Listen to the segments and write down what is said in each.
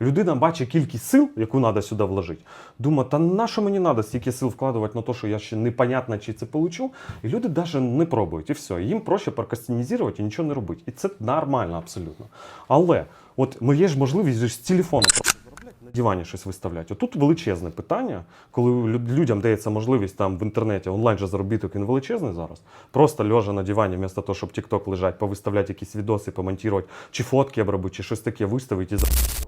Людина бачить кількість сил, яку треба сюди вложити. Думає, та на що мені треба стільки сил вкладувати на те, що я ще непонятно, чи це получу. І люди навіть не пробують, і все. Їм проще прокастинізувати і нічого не робити. І це нормально абсолютно. Але от є ж можливість з телефону на дивані щось виставляти. Отут величезне питання, коли людям дається можливість там в інтернеті онлайн же заробіток він величезний зараз. Просто лежа на дивані, вместо того, щоб TikTok лежать, повиставляти якісь відоси, помонтувати, чи фотки обробити, чи щось таке виставити і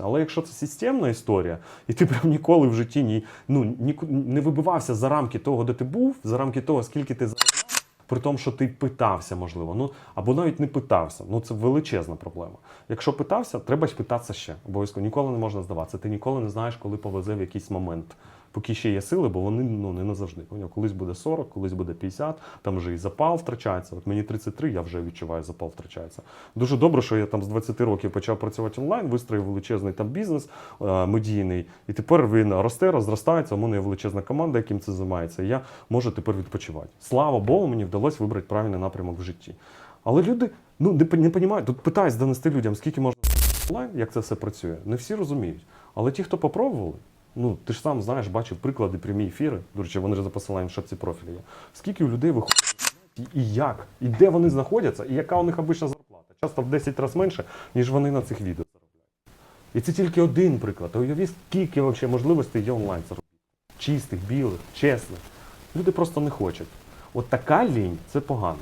Але якщо це системна історія, і ти прям ніколи в житті ні, ну, ніку- не вибивався за рамки того, де ти був, за рамки того, скільки ти при тому, що ти питався, можливо, ну або навіть не питався. Ну це величезна проблема. Якщо питався, треба ж питатися ще. Обов'язково ніколи не можна здаватися. Ти ніколи не знаєш, коли повезе в якийсь момент. Поки ще є сили, бо вони ну не назавжди. Поняв? Колись буде 40, колись буде 50, там вже і запал втрачається. От мені 33, я вже відчуваю, запал втрачається. Дуже добре, що я там з 20 років почав працювати онлайн, вистроїв величезний там бізнес е, медійний, і тепер він росте, розростається. У мене є величезна команда, яким це займається. І я можу тепер відпочивати. Слава Богу, мені вдалося вибрати правильний напрямок в житті. Але люди ну не, не розуміють, тут питаюсь донести людям, скільки можна онлайн, як це все працює. Не всі розуміють. Але ті, хто попробували, ну ти ж сам знаєш, бачив приклади, прямі ефіри. До речі, вони ж за посиланням в профілі є. Скільки у людей виходить і, як, і де вони знаходяться, і яка у них обична зарплата. Часто в 10 разів менше, ніж вони на цих відео заробляють. І це тільки один приклад. А уявіть, скільки вообще можливостей є онлайн заробити. Чистих, білих, чесних. Люди просто не хочуть. От така лінь це погано.